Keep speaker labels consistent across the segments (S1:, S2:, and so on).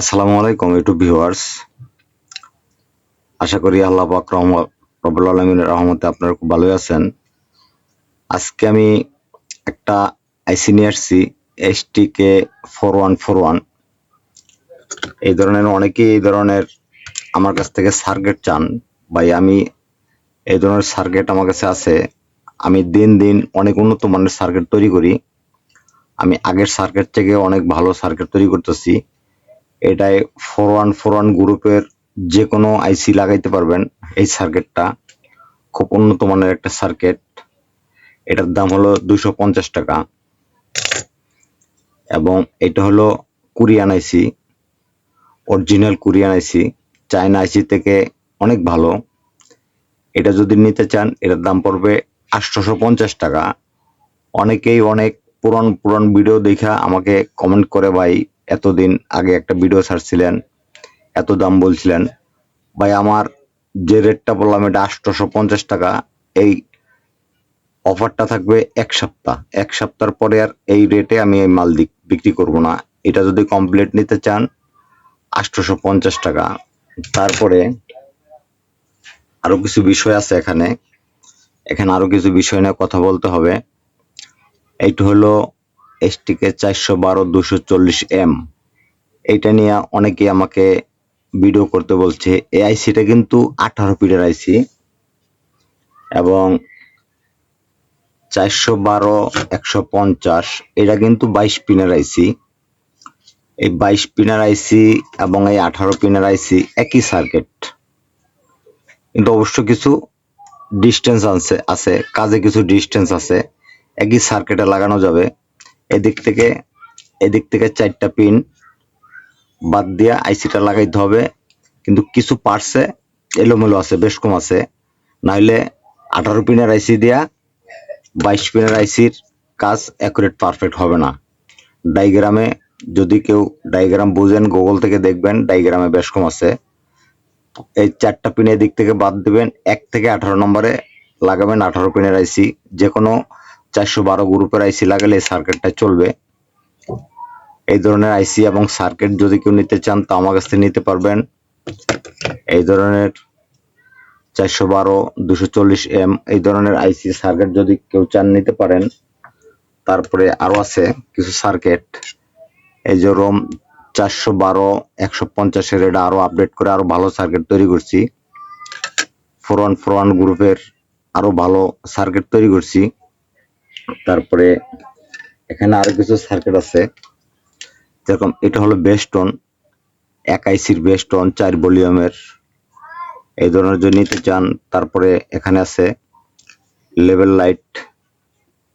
S1: আসসালামু আলাইকুম YouTube viewers আশা করি আল্লাহ পাক রব্বুল আলমিনের রহমতে আপনারা খুব ভালোই আছেন। আজকে আমি একটা আইসি নিয়ে আসছি ST K four one four one এই ধরনের, অনেকেই এই ধরনের আমার কাছ থেকে সার্কিট চান। ভাই, আমি এই ধরনের সার্কিট আমার কাছে আছে। আমি দিন দিন অনেক উন্নত মানের সার্কিট তৈরি করি। আমি আগের সার্কিট থেকে অনেক ভালো সার্কিট তৈরি করতেছি। এটায় ফোর ওয়ান ফোর ওয়ান গ্রুপের যে কোনো আইসি লাগাইতে পারবেন এই সার্কিটটা। খুব উন্নত মানের একটা সার্কিট। এটার দাম হলো দুশো পঞ্চাশ টাকা। এবং এটা হলো Korean IC, original Korean IC. China IC থেকে অনেক ভালো। এটা যদি নিতে চান, এটার দাম পড়বে আটশোশো পঞ্চাশ টাকা। অনেকেই অনেক পুরান পুরান ভিডিও দেখা আমাকে কমেন্ট করে ভাই এতদিন আগে একটা ভিডিও ছাড়ছিলেন, এত দাম বলছিলেন। ভাই, আমার যে রেটটা বললাম, এটা আটশোশো পঞ্চাশ টাকা, এই অফারটা থাকবে এক সপ্তাহ। এক সপ্তাহ পরে আর এই রেটে আমি এই মাল বিক্রি করব না। এটা যদি কমপ্লিট নিতে চান আটশোশো পঞ্চাশ টাকা। তারপরে আরও কিছু বিষয় আছে এখানে। এখানে আরও কিছু বিষয় নিয়ে কথা বলতে হবে। এইটা হলো এসটিকে চারশো বারো দুশো চল্লিশ এম এইটা নিয়ে অনেকেই আমাকে ভিডিও করতে বলছে, এই আইসিটা কিন্তু আঠারো পিটের আইসি এবং চারশো বারো একশো পঞ্চাশ, এটা কিন্তু বাইশ পিনের আইসি। এই বাইশ পিনের আইসি এবং এই আঠারো পিনের আইসি একই সার্কিট কিন্তু অবশ্য কিছু ডিস্টেন্স আছে আছে, কাজে কিছু ডিস্টেন্স আছে, একই সার্কিটে লাগানো যাবে। এদিক থেকে এদিক থেকে চারটা পিন বাদ দিয়ে আইসিটা লাগাইতে হবে। কিন্তু কিছু পার্টসে এলোমেলো আছে, বেশ কম আছে। নাহলে আঠারো পিনের আইসি দিয়া বাইশ পিনের আইসির কাজ অ্যাকুরেট পারফেক্ট হবে না। ডাইগ্রামে যদি কেউ ডাইগ্রাম বুঝেন গুগল থেকে দেখবেন ডাইগ্রামে বেশ কম আছে। এই চারটা পিন এদিক থেকে বাদ দিবেন, এক থেকে আঠারো নম্বরে লাগাবেন আঠারো পিনের আইসি যে কোনো চারশো বারো গ্রুপের আইসি লাগালে সার্কিটটা চলবে। এই ধরনের আইসি এবং সার্কিট যদি কেউ নিতে চান, তা আমার কাছ থেকে নিতে পারবেন। এই ধরনের চারশো বারো, দুশো চল্লিশ এম এই ধরনের আইসি সার্কিট যদি কেউ চান নিতে পারেন, তারপরে আরও আছে কিছু সার্কিট এই যে রোম চারশো বারো, একশো পঞ্চাশের এটা আরও আপডেট করে আরও ভালো সার্কিট তৈরি করছি। ফোর ওয়ান ফোর ওয়ান গ্রুপের আরও ভালো সার্কিট তৈরি করছি। তারপরে এখানে আরও কিছু সার্কিট আছে। যেরকম এটা হলো বেস্টন এক আইসির বেস্টন চার ভলিউমের এই ধরনের যদি নিতে চান, তারপরে এখানে আছে লেভেল লাইট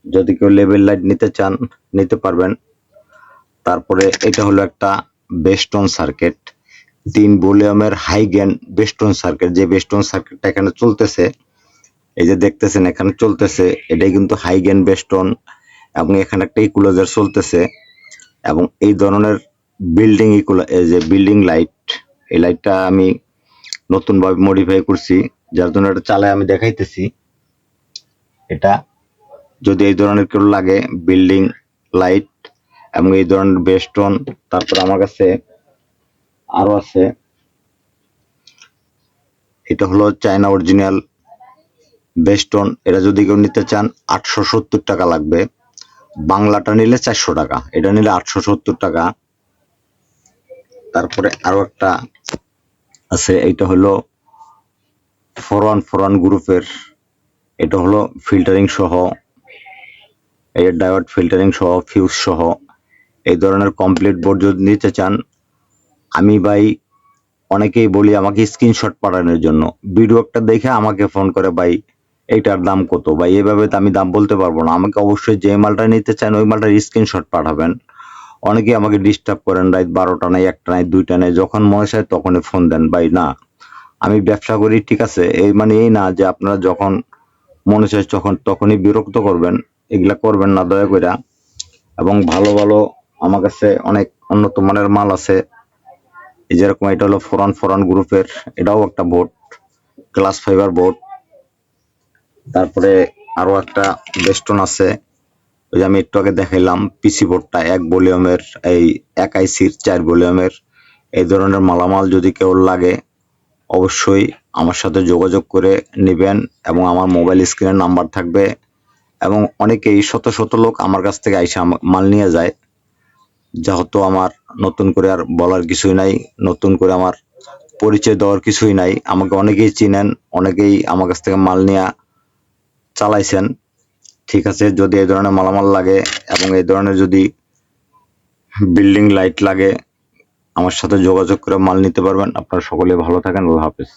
S1: যদি কেউ লেভেল লাইট নিতে চান, নিতে পারবেন। তারপরে এটা হলো একটা বেস্টন সার্কিট তিন ভলিউমের হাই গেন বেস্টন সার্কিট যে বেস্টন সার্কিটটা এখানে চলতেছে এই যে দেখতেছেন, এখানে চলতেছে। এটাই কিন্তু হাই গেন বেস্টন এবং এখানে একটা ইকুলাইজার চলতেছে এবং এই ধরনের বিল্ডিং ইকুলা এই যে বিল্ডিং লাইট এই লাইটটা আমি নতুন ভাবে মডিফাই করছি, যার জন্য এটা চালায় আমি দেখাইতেছি। এটা যদি এই ধরনের কেউ লাগে বিল্ডিং লাইট এবং এই ধরনের বেস্টন তারপর আমার কাছে আরও আছে। এটা হলো চায়না অরিজিনাল বেস্টন এটা যদি কেউ নিতে চান, আটশো সত্তর টাকা লাগবে। বাংলাটা নিলে চারশো টাকা, এটা নিলে আটশো সত্তর টাকা। তারপরে আরও একটা আছে এটা হলো ফোর ওয়ান ফোর ওয়ান গ্রুপের, এটা হলো ফিল্টারিং সহ এই ডায়োড ফিল্টারিং সহ, ফিউজ সহ। এই ধরনের কমপ্লিট বোর্ড যদি নিতে চান, আমি ভাই অনেকেই বলি আমাকে স্ক্রিনশট পাঠানোর জন্য। ভিডিও একটা দেখে আমাকে ফোন করে ভাই এইটার দাম কত বা এভাবে আমি দাম বলতে পারব না। আমাকে অবশ্যই যে মালটা নিতে চান, ওই মালটার স্ক্রিনশট পাঠাবেন। অনেকে আমাকে ডিস্টার্ব করেন, রাত বারোটা নাই, একটা নাই, দুইটা নাই, যখন মনে চায় তখনই ফোন দেন। ভাই, না, আমি ব্যবসা করি, ঠিক আছে, এই মানে এই না যে আপনারা যখন মনে চায় তখন, তখনই বিরক্ত করবেন, এগুলা করবেন না, দয়া করে এবং ভালো ভালো আমার কাছে অনেক উন্নত মানের মাল আছে। যেরকম এটা হলো ফোরান ফোরান গ্রুপের, এটাও একটা বোর্ড গ্লাস ফাইবার বোর্ড তারপরে আরও একটা বেস্টন আছে। ওই যে আমি একটু আগে দেখাইলাম, পিসি বোর্ডটা এক ভলিউমের, এই এক আইসির চার ভলিউমের। এই ধরনের মালামাল যদি কেউ লাগে, অবশ্যই আমার সাথে যোগাযোগ করে নেবেন এবং আমার মোবাইল স্ক্রিনের নাম্বার থাকবে। এবং অনেকেই শত শত লোক আমার কাছ থেকে আইসা মাল নিয়ে যায়, যেহেতু আমার নতুন করে আর বলার কিছুই নাই, নতুন করে আমার পরিচয় দেওয়ার কিছুই নাই। আমাকে অনেকেই চিনেন, অনেকেই আমার কাছ থেকে মাল নিয়ে চালাইছেন, ঠিক আছে, যদি এই ধরনের মালামাল লাগে এবং এই ধরনের যদি বিল্ডিং লাইট লাগে, আমার সাথে যোগাযোগ করে মাল নিতে পারবেন। আপনারা সকলে ভালো থাকেন, আল্লাহ হাফেজ।